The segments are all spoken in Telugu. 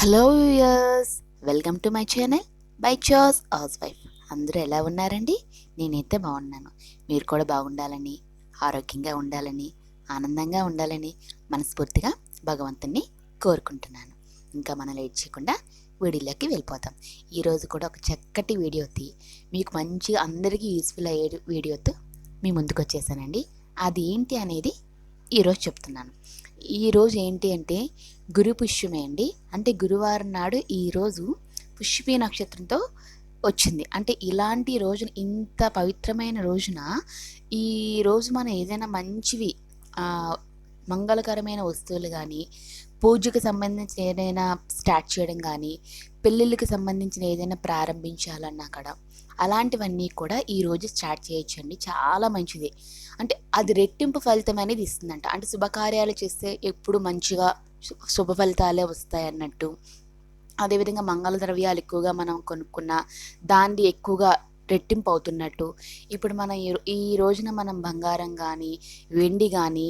Hello viewers welcome to my channel by chaas housewife అందరూ ఎలా ఉన్నారండి? నేనైతే బాగున్నాను. మీరు కూడా బాగుండాలని ఆరోగ్యంగా ఉండాలని ఆనందంగా ఉండాలని మనస్ఫూర్తిగా భగవంతుని కోరుకుంటున్నాను. ఇంకా మనం లేట్ చేయకుండా వీడియోలోకి వెళ్ళిపోతాం. ఈరోజు కూడా ఒక చక్కటి వీడియోతి మీకు మంచి అందరికీ యూస్ఫుల్ అయ్యే వీడియోతో మీ ముందుకు వచ్చేసానండి. అది ఏంటి అనేది ఈరోజు చెప్తున్నాను. ఈరోజు ఏంటి అంటే గురు పుష్యమే అండి. అంటే గురువారం నాడు ఈరోజు పుష్యమి నక్షత్రంతో వచ్చింది. అంటే ఇలాంటి రోజున ఇంత పవిత్రమైన రోజున ఈ రోజు మనం ఏదైనా మంచివి మంగళకరమైన వస్తువులు కానీ పూజకు సంబంధించిన ఏదైనా స్టార్ట్ చేయడం కానీ పెళ్ళిళ్ళకి సంబంధించిన ఏదైనా ప్రారంభించాలన్నా కూడా అలాంటివన్నీ కూడా ఈరోజు స్టార్ట్ చేయొచ్చండి. చాలా మంచిది. అంటే అది రెట్టింపు ఫలితం అనేది ఇస్తుందంట. అంటే శుభకార్యాలు చేస్తే ఎప్పుడు మంచిగా శుభ ఫలితాలే వస్తాయి అన్నట్టు. అదేవిధంగా మంగళ ద్రవ్యాలు ఎక్కువగా మనం కొనుక్కున్న దాన్ని ఎక్కువగా రెట్టింపు అవుతున్నట్టు. ఇప్పుడు మనం ఈ ఈ రోజున మనం బంగారం కానీ వెండి కానీ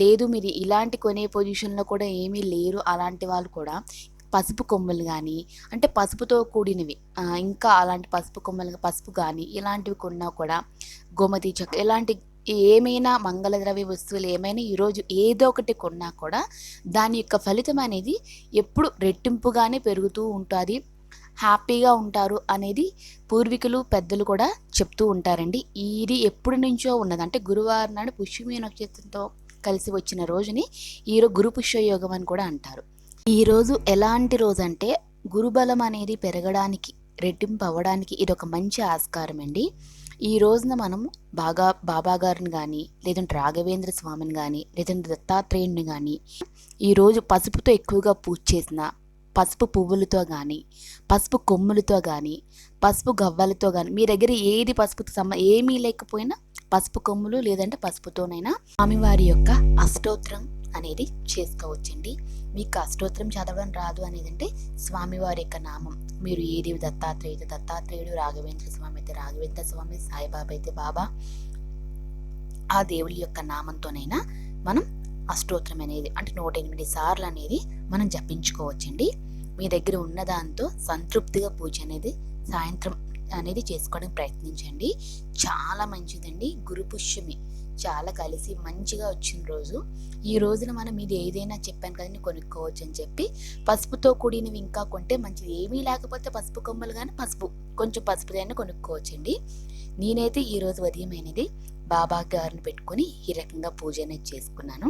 లేదు మీరు ఇలాంటి కొనే పొజిషన్లో కూడా ఏమీ లేరు. అలాంటి వాళ్ళు కూడా పసుపు కొమ్మలు కానీ అంటే పసుపుతో కూడినవి. ఇంకా అలాంటి పసుపు కొమ్మలు పసుపు కానీ ఇలాంటివి కొన్నా కూడా గోమతి చెక్క ఇలాంటి ఏమైనా మంగళద్రవ్య వస్తువులు ఏమైనా ఈరోజు ఏదో ఒకటి కొన్నా కూడా దాని యొక్క ఫలితం అనేది ఎప్పుడు రెట్టింపుగానే పెరుగుతూ ఉంటుంది. హ్యాపీగా ఉంటారు అనేది పూర్వీకులు పెద్దలు కూడా చెప్తూ ఉంటారండి. ఇది ఎప్పటి నుంచో ఉన్నది. అంటే గురువారం నాడు పుష్యమీ నక్షత్రంతో కలిసి వచ్చిన రోజుని ఈరోజు గురు పుష్యయోగం అని కూడా అంటారు. ఈరోజు ఎలాంటి రోజు అంటే గురుబలం అనేది పెరగడానికి రెట్టింపు అవ్వడానికి ఇది ఒక మంచి ఆస్కారం అండి. ఈ రోజున మనం బాగా బాబా గారిని కానీ లేదంటే రాఘవేంద్ర స్వామిని కానీ లేదంటే దత్తాత్రేయుని కానీ ఈరోజు పసుపుతో ఎక్కువగా పూజ చేసిన పసుపు పువ్వులతో కానీ పసుపు కొమ్ములతో కానీ పసుపు గవ్వలతో కానీ మీ దగ్గర ఏది పసుపుతో సంబ ఏమీ లేకపోయినా పసుపు కొమ్ములు లేదంటే పసుపుతోనైనా స్వామివారి యొక్క అష్టోత్తరం అనేది చేసుకోవచ్చండి. మీకు అష్టోత్తరం చదవడం రాదు అనేది అంటే స్వామివారి యొక్క నామం. మీరు ఏది దత్తాత్రేయుడు దత్తాత్రేయుడు రాఘవేంద్ర స్వామి అయితే రాఘవేంద్ర స్వామి సాయిబాబా అయితే బాబా ఆ దేవుడి యొక్క నామంతోనైనా మనం అష్టోత్తరం అనేది అంటే నూట ఎనిమిది సార్లు అనేది మనం జపించుకోవచ్చండి. మీ దగ్గర ఉన్న దాంతో సంతృప్తిగా పూజ అనేది సాయంత్రం అనేది చేసుకోవడానికి ప్రయత్నించండి. చాలా మంచిదండి. గురు పుష్యమి. చాలా కలిసి మంచిగా వచ్చిన రోజు. ఈ రోజున మనం ఇది ఏదైనా చెప్పాను కదండి కొనుక్కోవచ్చు అని చెప్పి పసుపుతో కూడినవి ఇంకా కొంటే మంచిది. ఏమీ లేకపోతే పసుపు కొమ్మలు కానీ పసుపు కొంచెం పసుపుదైనా కొనుక్కోవచ్చండి. నేనైతే ఈ రోజు ఉదయం అనేది బాబా గారిని పెట్టుకొని ఈ రకంగా పూజ అనేది చేసుకున్నాను.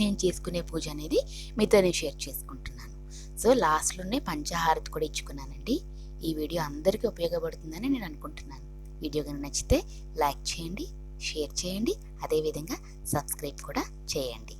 నేను చేసుకునే పూజ అనేది మీతో నేను షేర్ చేసుకుంటున్నాను. సో లాస్ట్లోనే పంచహారతి కూడా ఇచ్చుకున్నానండి. ఈ వీడియో అందరికీ ఉపయోగపడుతుందని నేను అనుకుంటున్నాను. వీడియో కనుక నచ్చితే లైక్ చేయండి షేర్ చేయండి. అదేవిధంగా సబ్స్క్రైబ్ కూడా చేయండి.